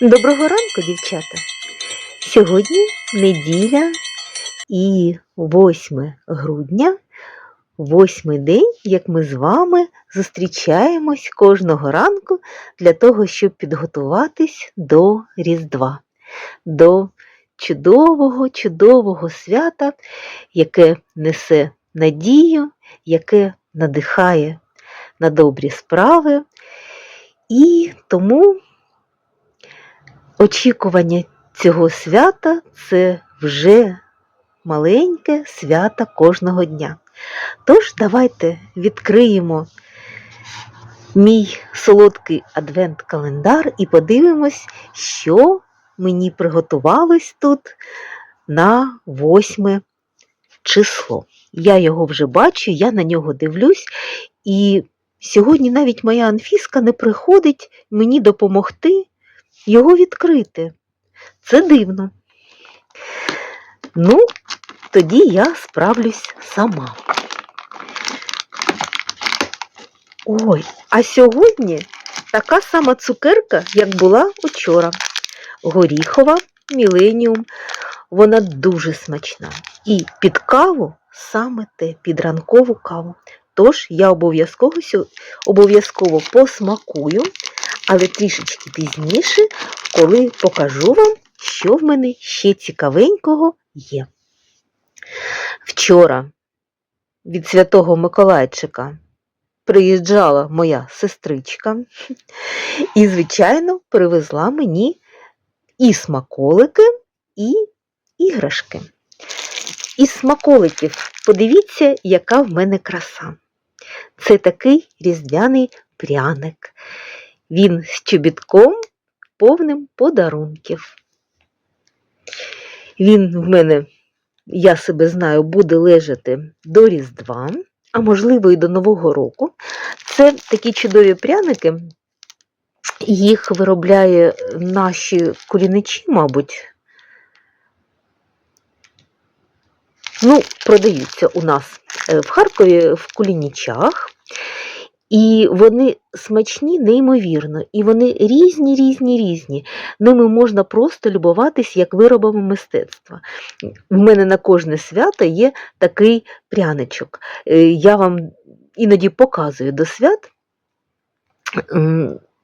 Доброго ранку, дівчата! Сьогодні неділя і 8 грудня, восьмий день, як ми з вами зустрічаємось кожного ранку для того, щоб підготуватись до Різдва, до чудового, чудового свята, яке несе надію, яке надихає на добрі справи. І тому очікування цього свята це вже маленьке свято кожного дня. Тож давайте відкриємо мій солодкий адвент-календар і подивимось, що мені приготувалось тут на 8 число. Я його вже бачу, я на нього дивлюсь, і сьогодні навіть моя Анфіска не приходить мені допомогти його відкрити. Це дивно. Ну, тоді я справлюсь сама. Ой, а сьогодні така сама цукерка, як була учора. Горіхова Міленіум. Вона дуже смачна. І під каву саме те, під ранкову каву. Тож я обов'язково обов'язково посмакую, але трішечки пізніше, коли покажу вам, що в мене ще цікавенького є. Вчора від Святого Миколайчика приїжджала моя сестричка і, звичайно, привезла мені і смаколики, і іграшки. Із смаколиків подивіться, яка в мене краса. Це такий різдвяний пряник. Він з чобітком повним подарунків. Він в мене, я себе знаю, буде лежати до Різдва, а можливо і до Нового року. Це такі чудові пряники. Їх виробляє наші куліничі, мабуть. Ну, продаються у нас е, в Харкові в кулінічах. І вони смачні неймовірно, і вони різні, різні, різні. Ними можна просто любуватись як виробами мистецтва. В мене на кожне свято є такий пряничок. Е, Я вам іноді показую до свят.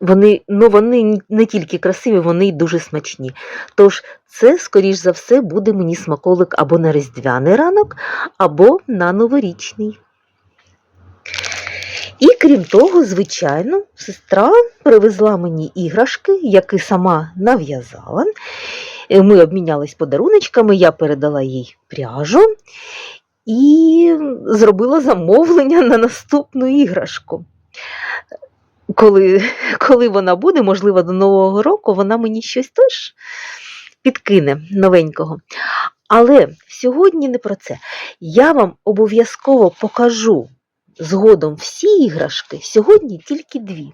Вони, ну, вони не тільки красиві, вони й дуже смачні. Тож це, скоріш за все, буде мені смаколик або на різдвяний ранок, або на новорічний. І крім того, звичайно, сестра привезла мені іграшки, які сама нав'язала. Е, Ми обмінялись подаруночками, я передала їй пряжу і зробила замовлення на наступну іграшку. Коли, коли вона буде, можливо, до Нового року, вона мені щось теж підкине новенького. Але сьогодні не про це. Я вам обов'язково покажу згодом всі іграшки, сьогодні тільки дві.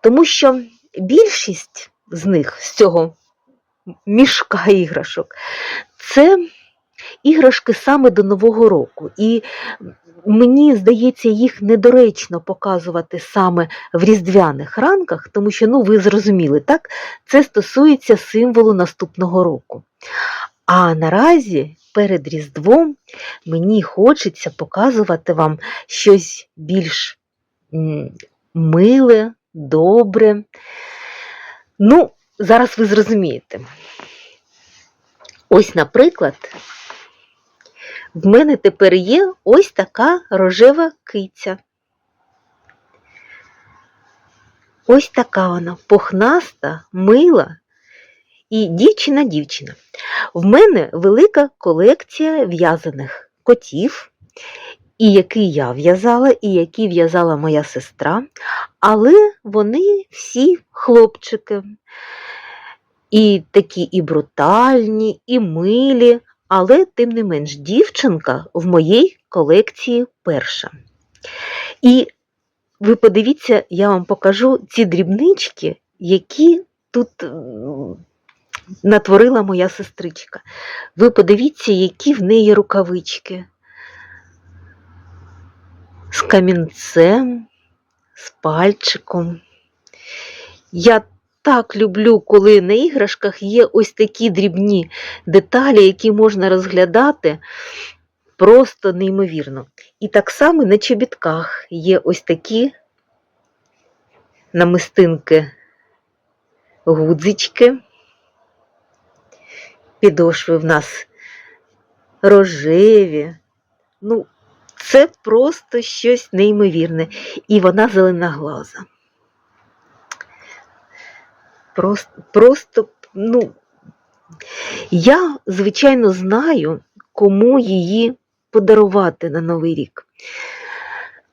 Тому що більшість з них, з цього мішка іграшок, це іграшки саме до Нового року. І мені здається, їх недоречно показувати саме в різдвяних ранках, тому що, ну, ви зрозуміли, так, це стосується символу наступного року. А наразі перед Різдвом мені хочеться показувати вам щось більш миле, добре. Ну, зараз ви зрозумієте. Ось, наприклад, в мене тепер є ось така рожева киця. Ось така вона пухнаста, мила і дівчина-дівчина. В мене велика колекція в'язаних котів, і які я в'язала, і які в'язала моя сестра, але вони всі хлопчики. І такі і брутальні, і милі, але тим не менш дівчинка в моїй колекції перша. І ви подивіться, я вам покажу ці дрібнички, які тут натворила моя сестричка. Ви подивіться, які в неї рукавички. З камінцем, з пальчиком. Я так люблю, коли на іграшках є ось такі дрібні деталі, які можна розглядати просто неймовірно. І так само на чобітках є ось такі намистинки, гудзички. Підошви в нас рожеві. Ну, це просто щось неймовірне. І вона зеленоглаза. Просто, просто, ну, я, звичайно, знаю, кому її подарувати на Новий рік.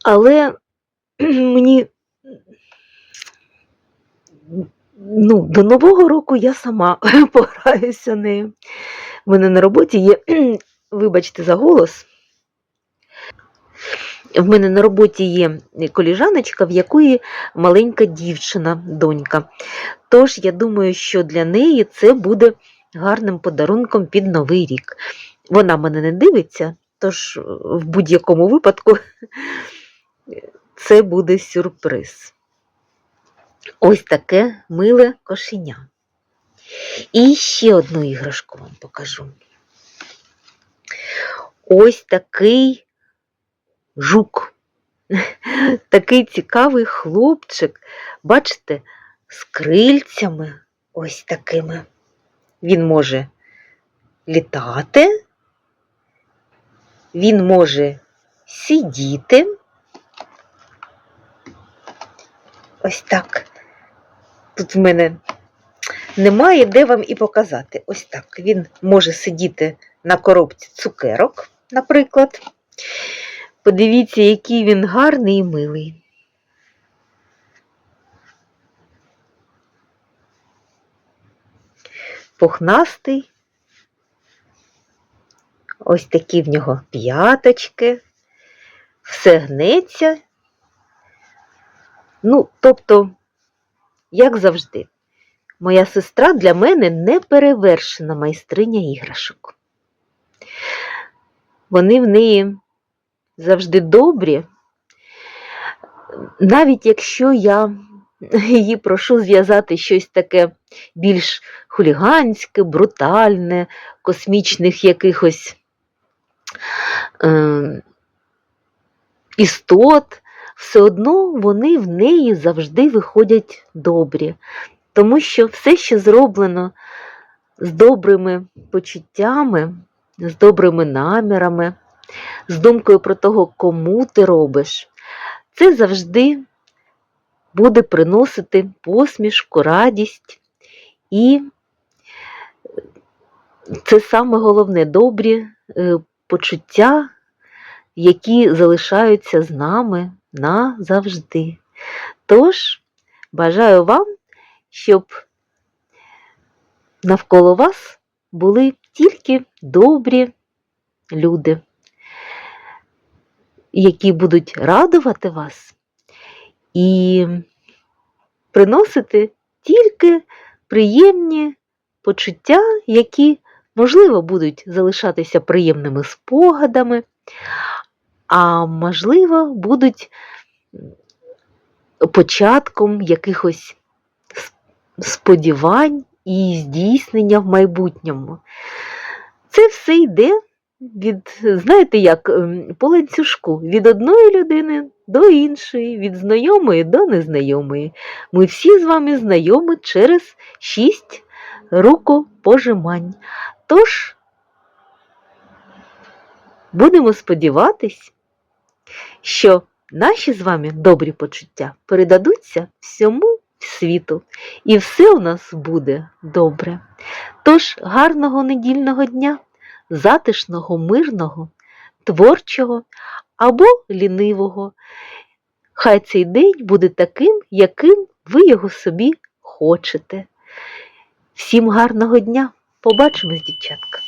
Але мені ну, до Нового року я сама пограюся нею. У мене на роботі є, вибачте за голос. В мене на роботі є коліжаночка, в якої маленька дівчина, донька. Тож я думаю, що для неї це буде гарним подарунком під Новий рік. Вона мене не дивиться, тож в будь-якому випадку це буде сюрприз. Ось таке миле кошеня. І ще одну іграшку вам покажу. Ось такий жук. Такий цікавий хлопчик. Бачите, з крильцями ось такими. Він може літати, він може сидіти. Ось так. Тут в мене немає де вам і показати. Ось так. Він може сидіти на коробці цукерок, наприклад. Подивіться, який він гарний і милий. Пухнастий. Ось такі в нього п'яточки. Все гнеться. Ну, тобто, як завжди, моя сестра для мене неперевершена майстриня іграшок. Вони в неї завжди добрі, навіть якщо я її прошу зв'язати щось таке більш хуліганське, брутальне, космічних якихось е, істот, все одно вони в неї завжди виходять добрі, тому що все, що зроблено з добрими почуттями, з добрими намірами, з думкою про того, кому ти робиш, це завжди буде приносити посмішку, радість. І це саме головне добрі е, почуття, які залишаються з нами назавжди. Тож, бажаю вам, щоб навколо вас були тільки добрі люди, які будуть радувати вас і приносити тільки приємні почуття, які, можливо, будуть залишатися приємними спогадами, а можливо, будуть початком якихось сподівань і здійснення в майбутньому. Це все йде від, знаєте, як ем, по ланцюжку, від одної людини до іншої, від знайомої до незнайомої. Ми всі з вами знайомі через шість рукопожимань. Тож, будемо сподіватись, що наші з вами добрі почуття передадуться всьому світу, і все у нас буде добре. Тож, гарного недільного дня, затишного, мирного, творчого або лінивого. Хай цей день буде таким, яким ви його собі хочете. Всім гарного дня! Побачимось, дівчатка!